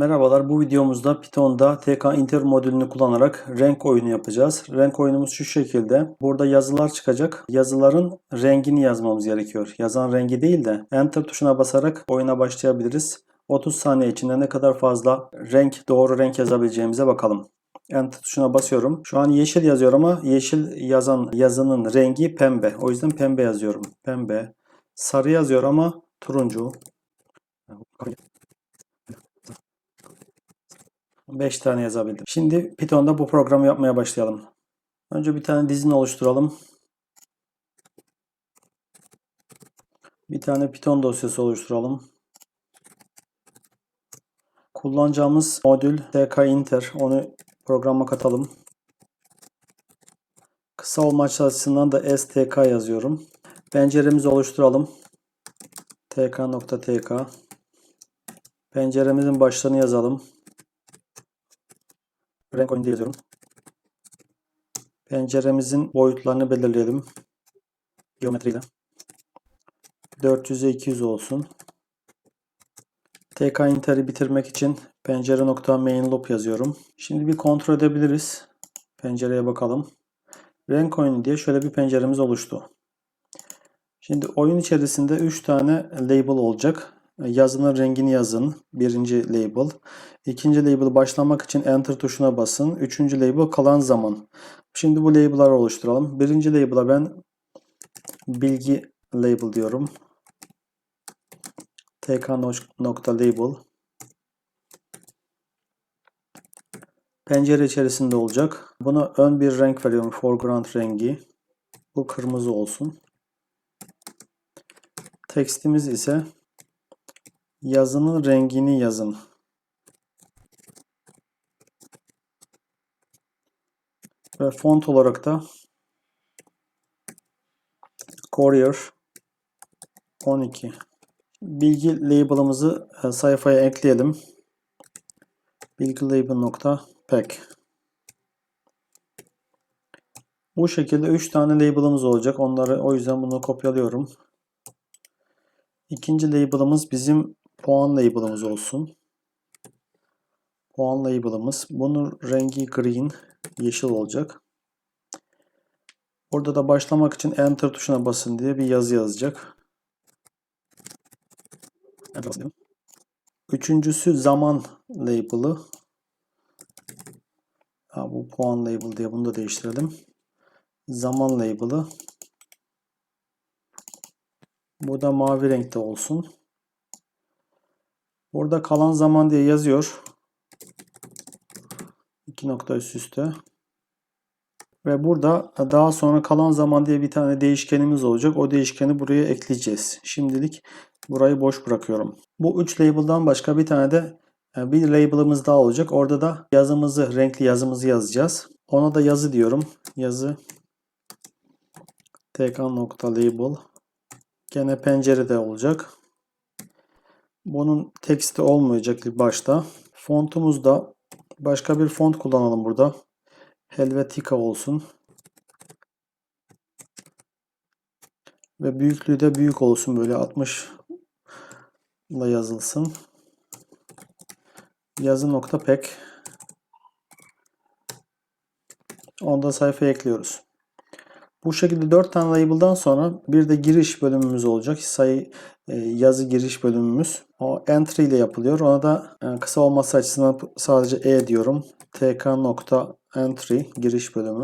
Merhabalar, bu videomuzda Python'da TK Inter modülünü kullanarak renk oyunu yapacağız. Renk oyunumuz şu şekilde. Burada yazılar çıkacak. Yazıların rengini yazmamız gerekiyor. Yazan rengi değil de Enter tuşuna basarak oyuna başlayabiliriz. 30 saniye içinde ne kadar fazla renk, doğru renk yazabileceğimize bakalım. Enter tuşuna basıyorum. Şu an yeşil yazıyor ama yeşil yazan yazının rengi pembe. O yüzden pembe yazıyorum. Pembe. Sarı yazıyor ama turuncu. 5 tane yazabildim. Şimdi Python'da bu programı yapmaya başlayalım. Önce bir tane dizin oluşturalım. Bir tane Python dosyası oluşturalım. Kullanacağımız modül tk inter. Onu programa katalım. Kısa olmaç açısından da stk yazıyorum. Penceremizi oluşturalım. tk.tk Penceremizin başlığını yazalım. Renk oyunu yazıyorum. Penceremizin boyutlarını belirleyelim. Geometriyle. 400'e 200 olsun. TK inter'i bitirmek için pencere nokta main loop yazıyorum. Şimdi bir kontrol edebiliriz. Pencereye bakalım. Renk oyunu diye şöyle bir penceremiz oluştu. Şimdi oyun içerisinde 3 tane label olacak. Yazının rengini yazın. Birinci label. İkinci label başlamak için enter tuşuna basın. Üçüncü label kalan zaman. Şimdi bu label'ları oluşturalım. Birinci label'a ben bilgi label diyorum. tk nokta label. Pencere içerisinde olacak. Buna ön bir renk veriyorum. Foreground rengi. Bu kırmızı olsun. Tekstimiz ise yazının rengini yazın. Ve font olarak da Courier 12. Bilgi label'ımızı e, sayfaya ekleyelim. Bilgi label. Bu şekilde 3 tane label'ımız olacak. Onları o yüzden bunu kopyalıyorum. İkinci label'ımız bizim puan label'ımız olsun. Puan label'ımız. Bunun rengi green, yeşil olacak. Burada da başlamak için enter tuşuna basın diye bir yazı yazacak. Üçüncüsü zaman label'ı. Bu puan label diye bunu da değiştirelim. Zaman label'ı. Bu da mavi renkte olsun. Burada kalan zaman diye yazıyor. İki nokta üst üste. Ve burada daha sonra kalan zaman diye bir tane değişkenimiz olacak. O değişkeni buraya ekleyeceğiz. Şimdilik burayı boş bırakıyorum. Bu 3 label'dan başka bir tane de e, bir label'ımız daha olacak. Orada da yazımızı, renkli yazımızı yazacağız. Ona da yazı diyorum. Yazı tk.label Gene pencerede olacak. Bunun teksti olmayacak ilk başta. Fontumuzda başka bir font kullanalım burada. Helvetica olsun. Ve büyüklüğü de büyük olsun. Böyle 60 ile yazılsın. Yazı nokta pek. Onda sayfaya ekliyoruz. Bu şekilde 4 tane label'dan sonra bir de giriş bölümümüz olacak. Sayı yazı giriş bölümümüz. O entry ile yapılıyor. Ona da e, kısa olması açısından sadece e diyorum. tk.entry giriş bölümü.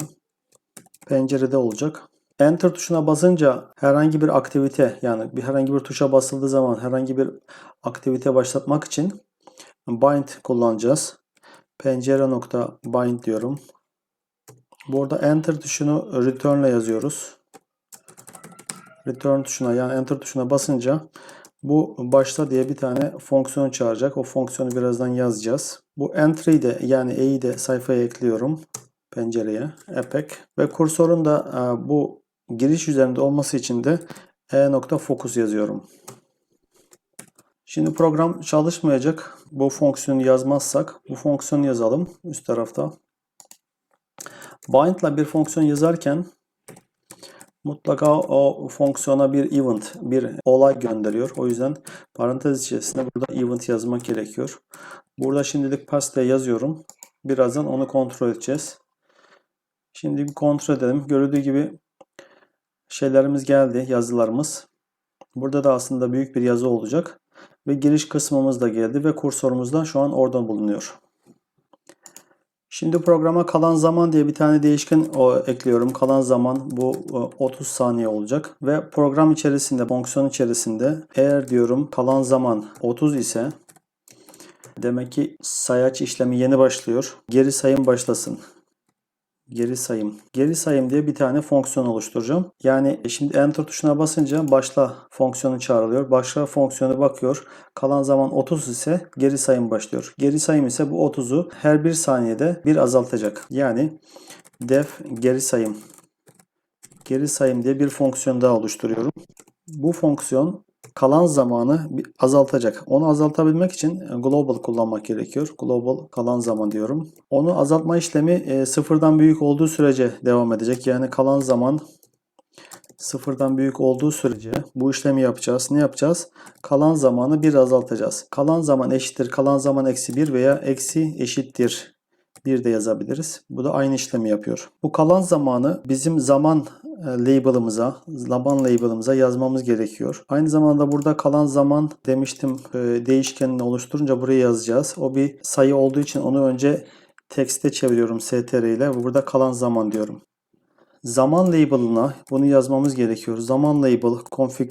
Pencerede olacak. Enter tuşuna basınca herhangi bir aktivite yani bir herhangi bir tuşa basıldığı zaman herhangi bir aktivite başlatmak için bind kullanacağız. Pencere nokta bind diyorum. Burada enter tuşunu return ile yazıyoruz. Return tuşuna yani enter tuşuna basınca bu başta diye bir tane fonksiyon çağıracak. O fonksiyonu birazdan yazacağız. Bu entry de yani e'yi de sayfaya ekliyorum pencereye. Epic ve kursorun da e, bu giriş üzerinde olması için de e.focus yazıyorum. Şimdi program çalışmayacak. Bu fonksiyonu yazmazsak bu fonksiyonu yazalım üst tarafta. Bind ile bir fonksiyon yazarken mutlaka o fonksiyona bir event, bir olay gönderiyor. O yüzden parantez içerisinde burada event yazmak gerekiyor. Burada şimdilik pasta yazıyorum. Birazdan onu kontrol edeceğiz. Şimdi bir kontrol edelim. Görüldüğü gibi şeylerimiz geldi, yazılarımız. Burada da aslında büyük bir yazı olacak. Ve giriş kısmımız da geldi ve kursorumuz da şu an orada bulunuyor. Şimdi programa kalan zaman diye bir tane değişken ekliyorum. Kalan zaman bu e, 30 saniye olacak. Ve program içerisinde, fonksiyon içerisinde eğer diyorum kalan zaman 30 ise demek ki sayaç işlemi yeni başlıyor. Geri sayım başlasın. Geri sayım. Geri sayım diye bir tane fonksiyon oluşturacağım. Yani şimdi enter tuşuna basınca başla fonksiyonu çağrılıyor. Başla fonksiyonu bakıyor. Kalan zaman 30 ise geri sayım başlıyor. Geri sayım ise bu 30'u her bir saniyede bir azaltacak. Yani def geri sayım. Geri sayım diye bir fonksiyon daha oluşturuyorum. Bu fonksiyon kalan zamanı azaltacak. Onu azaltabilmek için global kullanmak gerekiyor. Global kalan zaman diyorum. Onu azaltma işlemi e, sıfırdan büyük olduğu sürece devam edecek. Yani kalan zaman sıfırdan büyük olduğu sürece bu işlemi yapacağız. Ne yapacağız? Kalan zamanı bir azaltacağız. Kalan zaman eşittir kalan zaman eksi 1 veya eksi eşittir 1 de yazabiliriz. Bu da aynı işlemi yapıyor. Bu kalan zamanı bizim zaman e, label'ımıza, zaman label'ımıza yazmamız gerekiyor. Aynı zamanda burada kalan zaman demiştim e, değişkenini oluşturunca buraya yazacağız. O bir sayı olduğu için onu önce tekste çeviriyorum str ile. Burada kalan zaman diyorum. Zaman label'ına bunu yazmamız gerekiyor. Zaman label config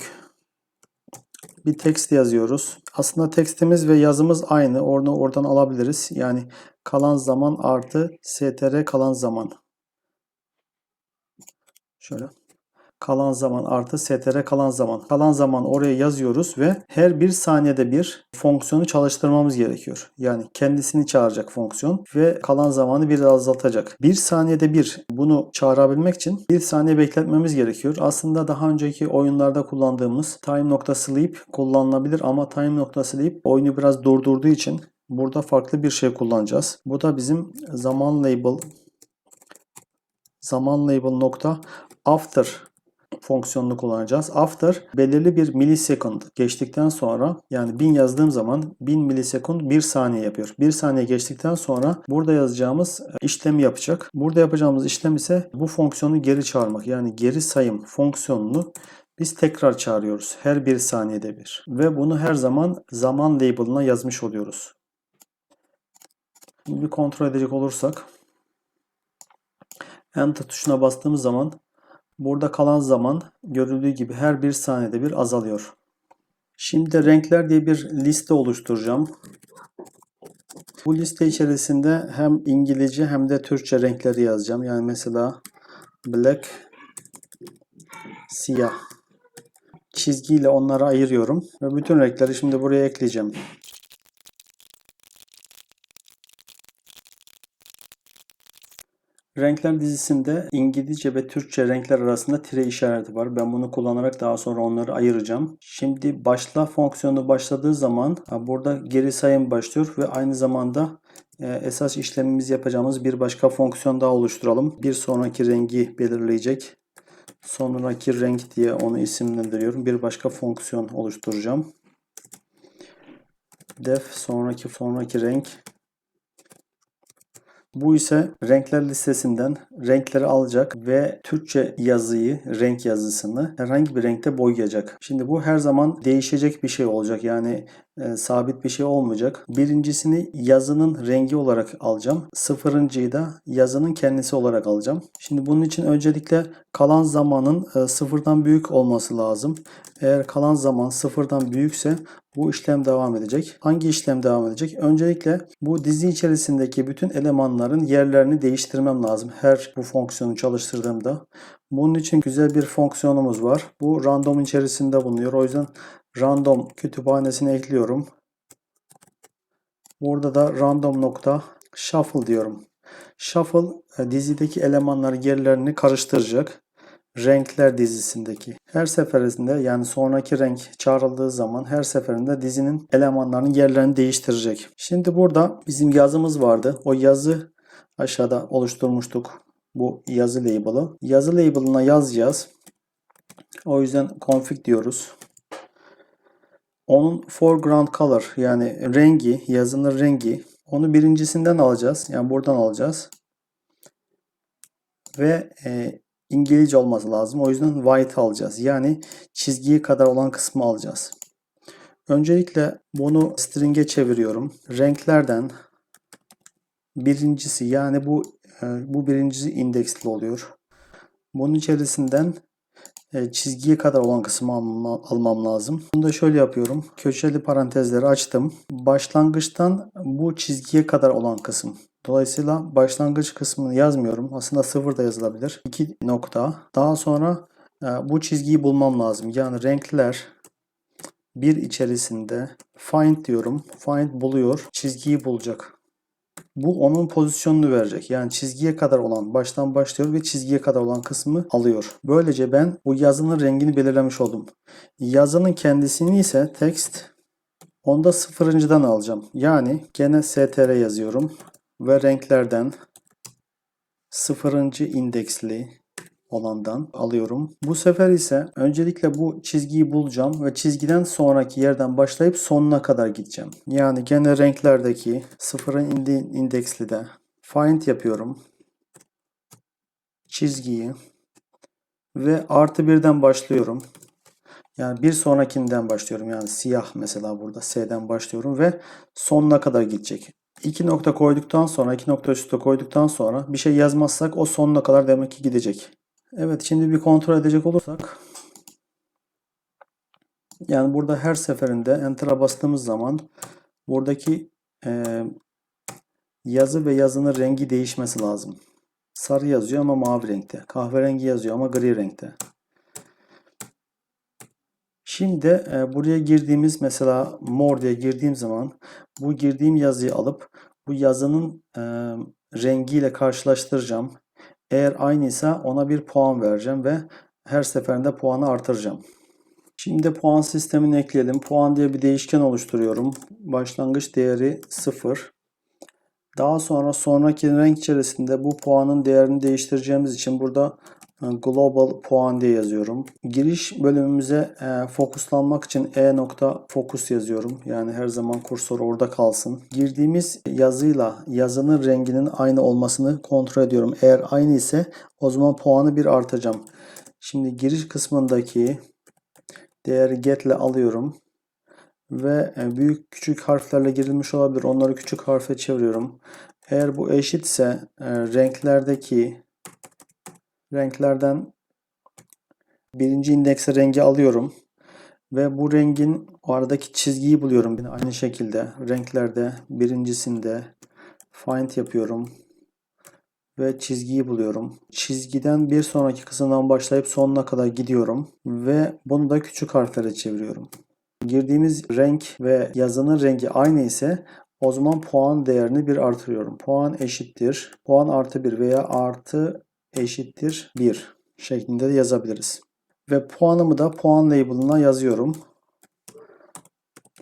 bir text yazıyoruz. Aslında tekstimiz ve yazımız aynı. Oradan oradan alabiliriz. Yani kalan zaman artı str kalan zaman. Şöyle. Kalan zaman artı str kalan zaman. Kalan zaman oraya yazıyoruz ve her bir saniyede bir fonksiyonu çalıştırmamız gerekiyor. Yani kendisini çağıracak fonksiyon ve kalan zamanı bir azaltacak. Bir saniyede bir bunu çağırabilmek için bir saniye bekletmemiz gerekiyor. Aslında daha önceki oyunlarda kullandığımız time.sleep kullanılabilir ama time.sleep oyunu biraz durdurduğu için burada farklı bir şey kullanacağız. Bu da bizim zaman label zaman label nokta after fonksiyonunu kullanacağız. After belirli bir milisekund geçtikten sonra yani 1000 yazdığım zaman 1000 milisekund 1 saniye yapıyor. 1 saniye geçtikten sonra burada yazacağımız işlemi yapacak. Burada yapacağımız işlem ise bu fonksiyonu geri çağırmak. Yani geri sayım fonksiyonunu biz tekrar çağırıyoruz. Her bir saniyede bir. Ve bunu her zaman zaman label'ına yazmış oluyoruz. Şimdi bir kontrol edecek olursak Enter tuşuna bastığımız zaman burada kalan zaman görüldüğü gibi her bir saniyede bir azalıyor. Şimdi renkler diye bir liste oluşturacağım. Bu liste içerisinde hem İngilizce hem de Türkçe renkleri yazacağım. Yani mesela black, siyah çizgiyle onları ayırıyorum. Ve bütün renkleri şimdi buraya ekleyeceğim. Renkler dizisinde İngilizce ve Türkçe renkler arasında tire işareti var. Ben bunu kullanarak daha sonra onları ayıracağım. Şimdi başla fonksiyonu başladığı zaman burada geri sayım başlıyor ve aynı zamanda e, esas işlemimizi yapacağımız bir başka fonksiyon daha oluşturalım. Bir sonraki rengi belirleyecek. Sonraki renk diye onu isimlendiriyorum. Bir başka fonksiyon oluşturacağım. Def sonraki sonraki renk bu ise renkler listesinden renkleri alacak ve Türkçe yazıyı, renk yazısını herhangi bir renkte boyayacak. Şimdi bu her zaman değişecek bir şey olacak. Yani e, sabit bir şey olmayacak. Birincisini yazının rengi olarak alacağım. Sıfırıncıyı da yazının kendisi olarak alacağım. Şimdi bunun için öncelikle kalan zamanın e, sıfırdan büyük olması lazım. Eğer kalan zaman sıfırdan büyükse bu işlem devam edecek. Hangi işlem devam edecek? Öncelikle bu dizi içerisindeki bütün elemanların yerlerini değiştirmem lazım. Her bu fonksiyonu çalıştırdığımda. Bunun için güzel bir fonksiyonumuz var. Bu random içerisinde bulunuyor. O yüzden random kütüphanesine ekliyorum. Burada da random nokta shuffle diyorum. Shuffle e, dizideki elemanların yerlerini karıştıracak renkler dizisindeki. Her seferinde yani sonraki renk çağrıldığı zaman her seferinde dizinin elemanlarının yerlerini değiştirecek. Şimdi burada bizim yazımız vardı. O yazı aşağıda oluşturmuştuk. Bu yazı label'ı. Yazı label'ına yazacağız. O yüzden config diyoruz. Onun foreground color yani rengi, yazının rengi onu birincisinden alacağız. Yani buradan alacağız. Ve e, İngilizce olması lazım. O yüzden white alacağız. Yani çizgiye kadar olan kısmı alacağız. Öncelikle bunu string'e çeviriyorum. Renklerden birincisi yani bu e, bu birincisi indeksli oluyor. Bunun içerisinden çizgiye kadar olan kısmı alma, almam lazım. Bunu da şöyle yapıyorum. Köşeli parantezleri açtım. Başlangıçtan bu çizgiye kadar olan kısım. Dolayısıyla başlangıç kısmını yazmıyorum. Aslında sıfır da yazılabilir. İki nokta. Daha sonra e, bu çizgiyi bulmam lazım. Yani renkler bir içerisinde find diyorum. Find buluyor. Çizgiyi bulacak. Bu onun pozisyonunu verecek. Yani çizgiye kadar olan baştan başlıyor ve çizgiye kadar olan kısmı alıyor. Böylece ben bu yazının rengini belirlemiş oldum. Yazının kendisini ise text onda sıfırıncıdan alacağım. Yani gene str yazıyorum ve renklerden sıfırıncı indeksli olandan alıyorum. Bu sefer ise öncelikle bu çizgiyi bulacağım ve çizgiden sonraki yerden başlayıp sonuna kadar gideceğim. Yani gene renklerdeki sıfırın indeksli de find yapıyorum. Çizgiyi ve artı birden başlıyorum. Yani bir sonrakinden başlıyorum. Yani siyah mesela burada S'den başlıyorum ve sonuna kadar gidecek. İki nokta koyduktan sonra, iki nokta üstte koyduktan sonra bir şey yazmazsak o sonuna kadar demek ki gidecek. Evet şimdi bir kontrol edecek olursak yani burada her seferinde Enter'a bastığımız zaman buradaki e, yazı ve yazının rengi değişmesi lazım. Sarı yazıyor ama mavi renkte. Kahverengi yazıyor ama gri renkte. Şimdi e, buraya girdiğimiz mesela mor diye girdiğim zaman bu girdiğim yazıyı alıp bu yazının e, rengiyle karşılaştıracağım. Eğer aynıysa ona bir puan vereceğim ve her seferinde puanı artıracağım. Şimdi puan sistemini ekleyelim. Puan diye bir değişken oluşturuyorum. Başlangıç değeri 0. Daha sonra sonraki renk içerisinde bu puanın değerini değiştireceğimiz için burada global puan diye yazıyorum. Giriş bölümümüze e, fokuslanmak için e nokta fokus yazıyorum. Yani her zaman kursor orada kalsın. Girdiğimiz yazıyla yazının renginin aynı olmasını kontrol ediyorum. Eğer aynı ise o zaman puanı bir artacağım. Şimdi giriş kısmındaki değeri get ile alıyorum. Ve e, büyük küçük harflerle girilmiş olabilir. Onları küçük harfe çeviriyorum. Eğer bu eşitse e, renklerdeki renklerden birinci indekse rengi alıyorum. Ve bu rengin aradaki çizgiyi buluyorum. Yine aynı şekilde renklerde birincisinde find yapıyorum. Ve çizgiyi buluyorum. Çizgiden bir sonraki kısımdan başlayıp sonuna kadar gidiyorum. Ve bunu da küçük harflere çeviriyorum. Girdiğimiz renk ve yazının rengi aynı ise o zaman puan değerini bir artırıyorum. Puan eşittir. Puan artı 1 veya artı eşittir 1 şeklinde de yazabiliriz. Ve puanımı da puan label'ına yazıyorum.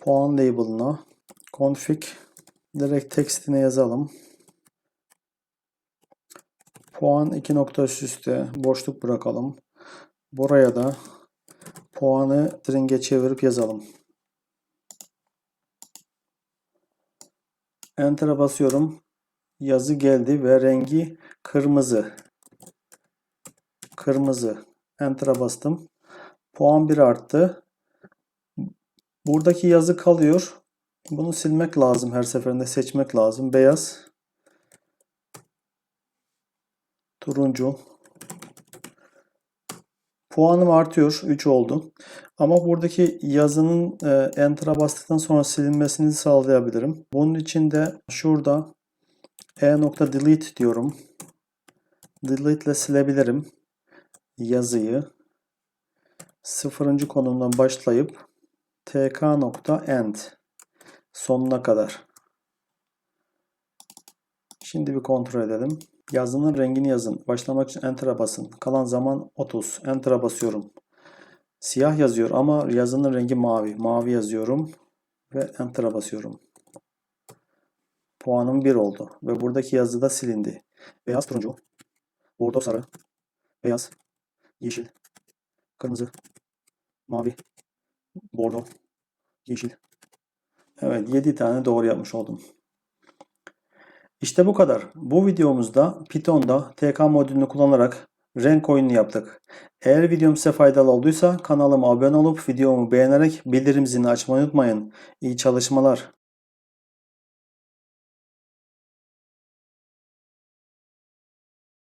Puan label'ına config direkt tekstine yazalım. Puan 2 nokta üst üste boşluk bırakalım. Buraya da puanı string'e çevirip yazalım. Enter'a basıyorum. Yazı geldi ve rengi kırmızı. Kırmızı. Enter'a bastım. Puan 1 arttı. Buradaki yazı kalıyor. Bunu silmek lazım. Her seferinde seçmek lazım. Beyaz. Turuncu. Puanım artıyor. 3 oldu. Ama buradaki yazının e, Enter'a bastıktan sonra silinmesini sağlayabilirim. Bunun için de şurada e nokta delete diyorum. Delete ile silebilirim yazıyı sıfırıncı konumdan başlayıp tk nokta end sonuna kadar. Şimdi bir kontrol edelim. Yazının rengini yazın. Başlamak için Enter'a basın. Kalan zaman 30. Enter'a basıyorum. Siyah yazıyor ama yazının rengi mavi. Mavi yazıyorum ve Enter'a basıyorum. Puanım 1 oldu ve buradaki yazı da silindi. Beyaz turuncu, bordo sarı, beyaz, yeşil, kırmızı, mavi, bordo, yeşil. Evet 7 tane doğru yapmış oldum. İşte bu kadar. Bu videomuzda Python'da TK modülünü kullanarak renk oyunu yaptık. Eğer videom size faydalı olduysa kanalıma abone olup videomu beğenerek bildirim zilini açmayı unutmayın. İyi çalışmalar.